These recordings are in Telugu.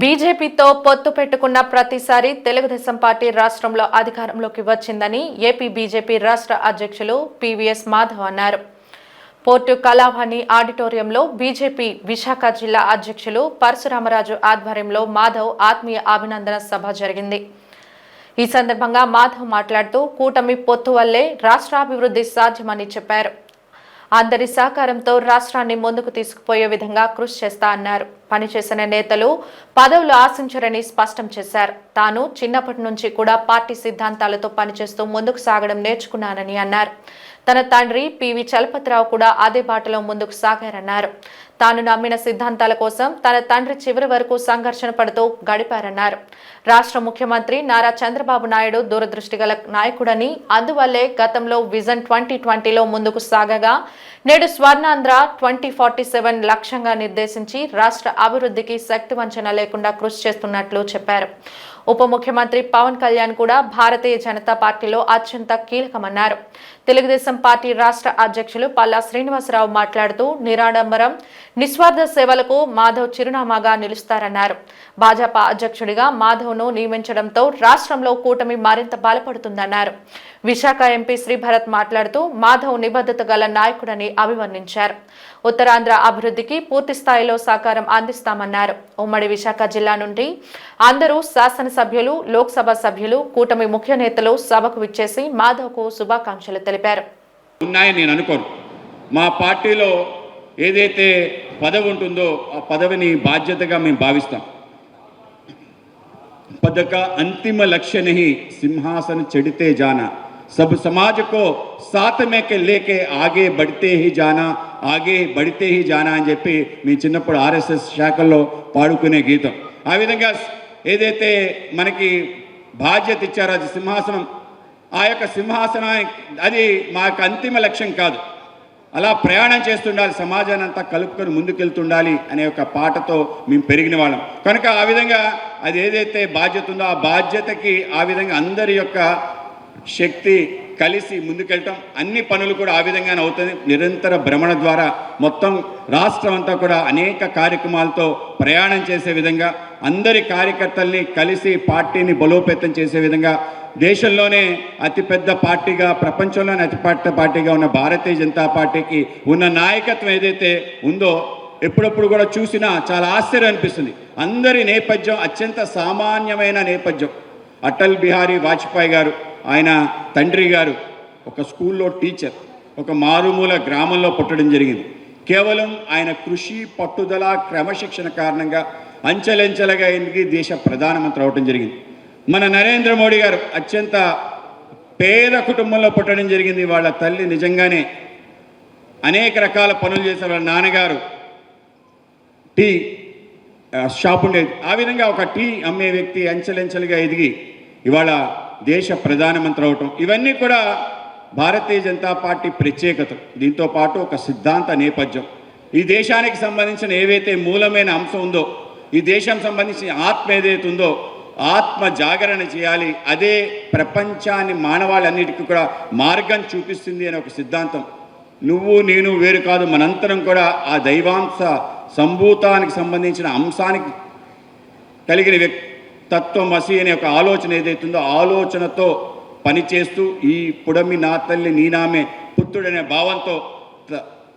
బీజేపీతో పొత్తు పెట్టుకున్న ప్రతిసారి తెలుగుదేశం పార్టీ రాష్ట్రంలో అధికారంలోకి వచ్చిందని ఏపీ బీజేపీ రాష్ట్ర అధ్యక్షులు పివిఎస్ మాధవ్ అన్నారు. పోర్టు కళాభాని ఆడిటోరియంలో బీజేపీ విశాఖ జిల్లా అధ్యక్షులు పరశురామరాజు ఆధ్వర్యంలో మాధవ్ ఆత్మీయ అభినందన సభ జరిగింది. ఈ సందర్భంగా మాధవ్ మాట్లాడుతూ కూటమి పొత్తు వల్లే రాష్ట్రాభివృద్ధి సాధ్యమని చెప్పారు. అందరి సహకారంతో రాష్ట్రాన్ని ముందుకు తీసుకుపోయే విధంగా కృషి చేస్తా అన్నారు. పనిచేసిన నేతలు పదవులు ఆశించరని స్పష్టం చేశారు. తాను చిన్నప్పటి నుంచి కూడా పార్టీ సిద్ధాంతాలతో పనిచేస్తూ ముందుకు సాగడం నేర్చుకున్నానని అన్నారు. తన తండ్రి పివి చలపతిరావు కూడా అదే బాటలో ముందుకు సాగారన్నారు. తాను నమ్మిన సిద్ధాంతాల కోసం తన తండ్రి చివరి వరకు సంఘర్షణ పడుతూ గడిపారన్నారు. రాష్ట్ర ముఖ్యమంత్రి నారా చంద్రబాబు నాయుడు దూరదృష్టి గల నాయకుడని అందువల్లే గతంలో విజన్ ట్వంటీ ట్వంటీలో ముందుకు సాగగా నేడు స్వర్ణాంధ్ర ట్వంటీ ఫార్టీ సెవెన్ లక్ష్యంగా నిర్దేశించి రాష్ట్ర అభివృద్ధికి శక్తి వంచన లేకుండా కృషి చేస్తున్నట్లు చెప్పారు. ఉప ముఖ్యమంత్రి పవన్ కళ్యాణ్ కూడా భారతీయ జనతా పార్టీలో అత్యంత కీలకమన్నారు. తెలుగుదేశం పార్టీ రాష్ట్ర అధ్యక్షులు పల్లా శ్రీనివాసరావు మాట్లాడుతూ నిరాడంబరం నిస్వార్థ సేవలకు మాధవ్ చిరునామాగా నిలుస్తారన్నారు. భాజపా అధ్యక్షుడిగా మాధవ్ను నియమించడంతో రాష్ట్రంలో కూటమి మరింత బలపడుతుందన్నారు. విశాఖ ఎంపీ శ్రీభరత్ మాట్లాడుతూ మాధవ్ నిబద్ధత గల నాయకుడని అభివర్ణించారు. ఉత్తరాంధ్ర అభివృద్ధికి పూర్తి స్థాయిలో సహకారం అందిస్తామన్నారు. ఉమ్మడి విశాఖ జిల్లా నుండి అందరూ శాసనసభ్యులు లోక్సభ సభ్యులు కూటమి ముఖ్య నేతలు సభకు విచ్చేసి మాధవ్కు శుభాకాంక్షలు తెలిపారు. ఉన్నాయని నేను అనుకోను. మా పార్టీలో ఏదైతే పదవి ఉంటుందో ఆ పదవిని బాధ్యతగా మేము భావిస్తాం. పదక అంతిమ లక్ష్యని సింహాసన చెడితే జానా. सब समाज को साथ में के लेके आगे बढ़ते ही जाना ఆగే బడితే హి జానా అని చెప్పి మీ చిన్నప్పుడు ఆర్ఎస్ఎస్ శాఖల్లో పాడుకునే గీతం ఆ విధంగా ఏదైతే మనకి బాధ్యత ఇచ్చారో అది సింహాసనం ఆ యొక్క సింహాసనానికి అది మాకు అంతిమ లక్ష్యం కాదు అలా ప్రయాణం చేస్తుండాలి సమాజాన్ని అంతా కలుపుకొని ముందుకెళ్తుండాలి అనే ఒక పాటతో మేము పెరిగిన వాళ్ళం కనుక ఆ విధంగా అది ఏదైతే బాధ్యత ఉందో ఆ బాధ్యతకి ఆ విధంగా అందరి యొక్క శక్తి కలిసి ముందుకెళ్ళటం అన్ని పనులు కూడా ఆ విధంగానే అవుతుంది. నిరంతర భ్రమణ ద్వారా మొత్తం రాష్ట్రం అంతా కూడా అనేక కార్యక్రమాలతో ప్రయాణం చేసే విధంగా అందరి కార్యకర్తల్ని కలిసి పార్టీని బలోపేతం చేసే విధంగా దేశంలోనే అతిపెద్ద పార్టీగా ప్రపంచంలోనే అతిపెద్ద పార్టీగా ఉన్న భారతీయ జనతా పార్టీకి ఉన్న నాయకత్వం ఏదైతే ఉందో ఎప్పుడప్పుడు కూడా చూసినా చాలా ఆశ్చర్యం అనిపిస్తుంది. అందరి నేపథ్యం అత్యంత సామాన్యమైన నేపథ్యం. అటల్ బిహారీ వాజ్పేయి గారు ఆయన తండ్రి గారు ఒక స్కూల్లో టీచర్ ఒక మారుమూల గ్రామంలో పుట్టడం జరిగింది. కేవలం ఆయన కృషి పట్టుదల క్రమశిక్షణ కారణంగా అంచెలంచెలుగా ఎదిగి దేశ ప్రధానమంత్రి అవడం జరిగింది. మన నరేంద్ర మోడీ గారు అత్యంత పేద కుటుంబంలో పుట్టడం జరిగింది. వాళ్ళ తల్లి నిజంగానే అనేక రకాల పనులు చేసే వాళ్ళ నాన్నగారు టీ షాప్ ఉండేది. ఆ విధంగా ఒక టీ అమ్మే వ్యక్తి అంచెలంచెలుగా ఎదిగి ఇవాళ దేశ ప్రధానమంత్రి అవటం ఇవన్నీ కూడా భారతీయ జనతా పార్టీ ప్రత్యేకత. దీంతో పాటు ఒక సిద్ధాంత నేపథ్యం. ఈ దేశానికి సంబంధించిన ఏవైతే మూలమైన అంశం ఉందో ఈ దేశం సంబంధించిన ఆత్మ ఏదైతే ఉందో ఆత్మ జాగరణ చేయాలి. అదే ప్రపంచాన్ని మానవాళ్ళన్నిటికీ కూడా మార్గం చూపిస్తుంది అనే ఒక సిద్ధాంతం. నువ్వు నేను వేరు కాదు మనంతరం కూడా ఆ దైవాంశ సంభూతానికి సంబంధించిన అంశానికి కలిగిన వ్యక్తి తత్వమసి అనే ఒక ఆలోచన ఏదైతుందో ఆలోచనతో పనిచేస్తూ ఈ పుడమి నా తల్లి నీనామే పుత్రుడనే భావంతో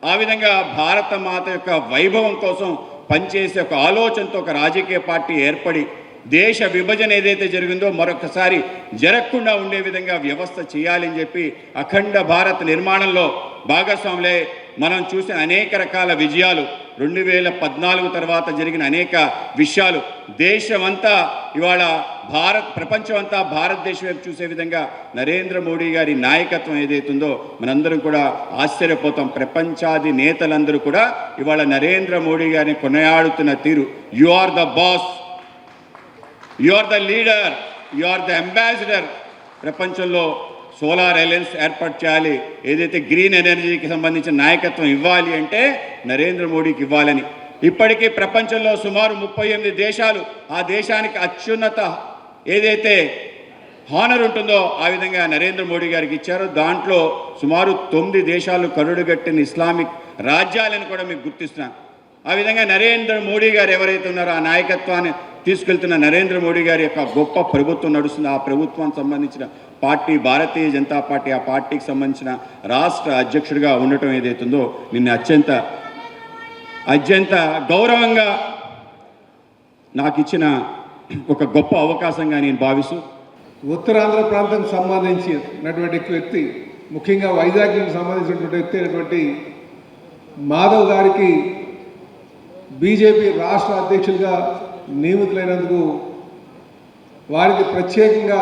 ఆ విధంగా భారత మాత యొక్క వైభవం కోసం పనిచేసే ఒక ఆలోచనతో ఒక రాజకీయ పార్టీ ఏర్పడి దేశ విభజన ఏదైతే జరిగిందో మరొకసారి జరగకుండా ఉండే విధంగా వ్యవస్థ చేయాలని చెప్పి అఖండ భారత్ నిర్మాణంలో భాగస్వాములే మనం చూసిన అనేక రకాల విజయాలు. రెండు వేల పద్నాలుగు తర్వాత జరిగిన అనేక విషయాలు. దేశమంతా ఇవాళ భారత్ ప్రపంచమంతా భారతదేశం వైపు చూసే విధంగా నరేంద్ర మోడీ గారి నాయకత్వం ఏదైతుందో మనందరం కూడా ఆశ్చర్యపోతాం. ప్రపంచాది నేతలందరూ కూడా ఇవాళ నరేంద్ర మోడీ గారిని కొనయాడుతున్న తీరు. You are the boss you are the leader you are the ambassador ప్రపంచంలో సోలార్ అలయన్స్ ఏర్పాటు చేయాలి. ఏదైతే గ్రీన్ ఎనర్జీకి సంబంధించిన నాయకత్వం ఇవ్వాలి అంటే నరేంద్ర మోడీకి ఇవ్వాలని. ఇప్పటికీ ప్రపంచంలో సుమారు ముప్పై ఎనిమిది దేశాలు ఆ దేశానికి అత్యున్నత ఏదైతే హానర్ ఉంటుందో ఆ విధంగా నరేంద్ర మోడీ గారికి ఇచ్చారు. దాంట్లో సుమారు తొమ్మిది దేశాలు కరుడుగట్టిన ఇస్లామిక్ రాజ్యాలను కూడా మీకు గుర్తిస్తున్నాను. ఆ విధంగా నరేంద్ర మోడీ గారు ఎవరైతే ఉన్నారో ఆ నాయకత్వాన్ని తీసుకెళ్తున్న నరేంద్ర మోడీ గారి యొక్క గొప్ప ప్రభుత్వం నడుస్తుంది. ఆ ప్రభుత్వానికి సంబంధించిన పార్టీ భారతీయ జనతా పార్టీ ఆ పార్టీకి సంబంధించిన రాష్ట్ర అధ్యక్షుడిగా ఉండటం ఏదైతుందో నిన్ను అత్యంత అత్యంత గౌరవంగా నాకు ఇచ్చిన ఒక గొప్ప అవకాశంగా నేను భావిస్తూ ఉత్తరాంధ్ర ప్రాంతం సంబంధించినటువంటి వ్యక్తి ముఖ్యంగా వైజాగ్కి సంబంధించినటువంటి వ్యక్తి అయినటువంటి మాధవ్ గారికి బీజేపీ రాష్ట్ర అధ్యక్షులుగా నియమితులైనందుకు వారికి ప్రత్యేకంగా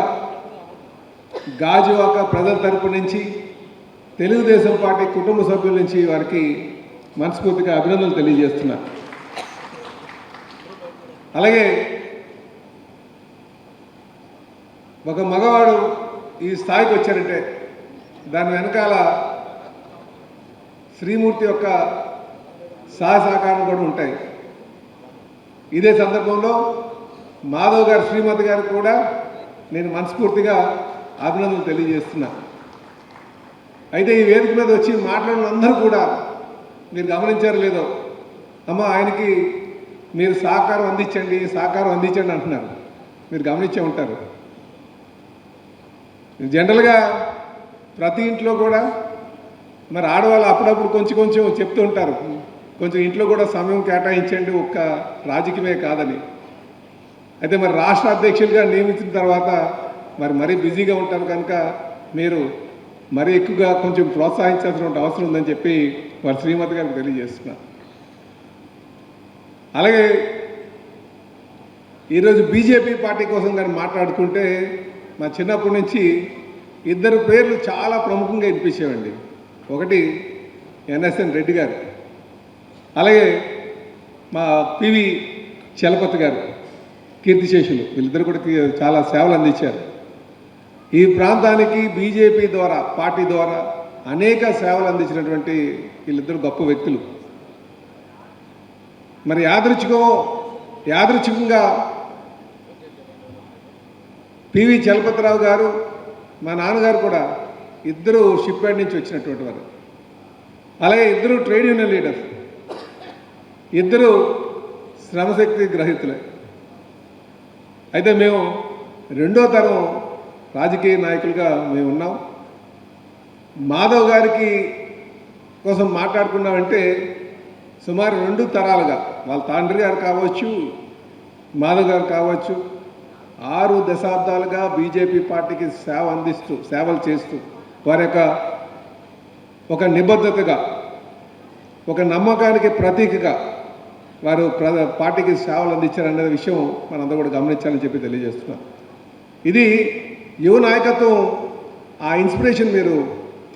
గాజువాక ప్రజల తరపు నుంచి తెలుగుదేశం పార్టీ కుటుంబ సభ్యుల నుంచి వారికి మనస్ఫూర్తిగా అభినందనలు తెలియజేస్తున్నారు అలాగే ఒక మగవాడు ఈ స్థాయికి వచ్చారంటే దాని వెనకాల శ్రీమూర్తి యొక్క సహసహకారం కూడా ఉంటాయి. ఇదే సందర్భంలో మాధవ్ గారు శ్రీమతి గారికి కూడా నేను మనస్ఫూర్తిగా అభినందనలు తెలియజేస్తున్నా. అయితే ఈ వేదిక మీద వచ్చి మాట్లాడిన అందరూ కూడా మీరు గమనించారు లేదో అమ్మ ఆయనకి మీరు సహకారం అందించండి సహకారం అందించండి అంటున్నారు. మీరు గమనించే ఉంటారు. జనరల్గా ప్రతి ఇంట్లో కూడా మరి ఆడవాళ్ళు అప్పుడప్పుడు కొంచెం కొంచెం చెప్తూ ఉంటారు. కొంచెం ఇంట్లో కూడా సమయం కేటాయించండి ఒక్క రాజకీయమే కాదని. అయితే మరి రాష్ట్ర అధ్యక్షులుగా నియమించిన తర్వాత మరి మరీ బిజీగా ఉంటారు కనుక మీరు మరీ ఎక్కువగా కొంచెం ప్రోత్సహించాల్సిన అవసరం ఉందని చెప్పి వారి శ్రీమతి గారికి తెలియజేస్తున్నారు. అలాగే ఈరోజు బీజేపీ పార్టీ కోసం కానీ మాట్లాడుకుంటే మా చిన్నప్పటి నుంచి ఇద్దరు పేర్లు చాలా ప్రముఖంగా వినిపించేవండి. ఒకటి ఎన్ఎస్ఎన్ రెడ్డి గారు. అలాగే మా పివి చలపతి గారు కీర్తిశేషులు వీళ్ళిద్దరు కూడా చాలా సేవలు అందించారు. ఈ ప్రాంతానికి బీజేపీ ద్వారా పార్టీ ద్వారా అనేక సేవలు అందించినటువంటి వీళ్ళిద్దరు గొప్ప వ్యక్తులు. మరి యాదృచ్ఛికం యాదృచ్ఛికంగా పివి చలపతిరావు గారు మా నాన్నగారు కూడా ఇద్దరు షిప్యార్డ్ నుంచి వచ్చినటువంటి వారు. అలాగే ఇద్దరు ట్రేడ్ యూనియన్ లీడర్స్. ఇద్దరు శ్రమశక్తి గ్రహీతులే. అయితే మేము రెండో తరం రాజకీయ నాయకులుగా మేము ఉన్నాం. మాధవ్ గారికి కోసం మాట్లాడుకున్నామంటే సుమారు రెండు తరాలుగా వాళ్ళ తండ్రి గారు కావచ్చు మాధవ్ గారు కావచ్చు ఆరు దశాబ్దాలుగా బీజేపీ పార్టీకి సేవ అందిస్తూ సేవలు చేస్తూ వారి యొక్క ఒక నిబద్ధతగా ఒక నమ్మకానికి ప్రతీకగా వారు పార్టీకి సేవలు అందించారనే విషయం మనందరూ కూడా గమనించాలని చెప్పి తెలియజేస్తున్నాం. ఇది యువ నాయకత్వం ఆ ఇన్స్పిరేషన్ మీరు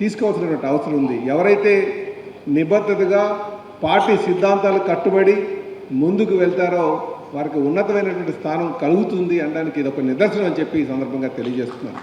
తీసుకోవాల్సినటువంటి అవసరం ఉంది. ఎవరైతే నిబద్ధతగా పార్టీ సిద్ధాంతాలు కట్టుబడి ముందుకు వెళ్తారో వారికి ఉన్నతమైనటువంటి స్థానం కలుగుతుంది అనడానికి ఇది ఒక నిదర్శనం అని చెప్పి ఈ సందర్భంగా తెలియజేస్తున్నాను.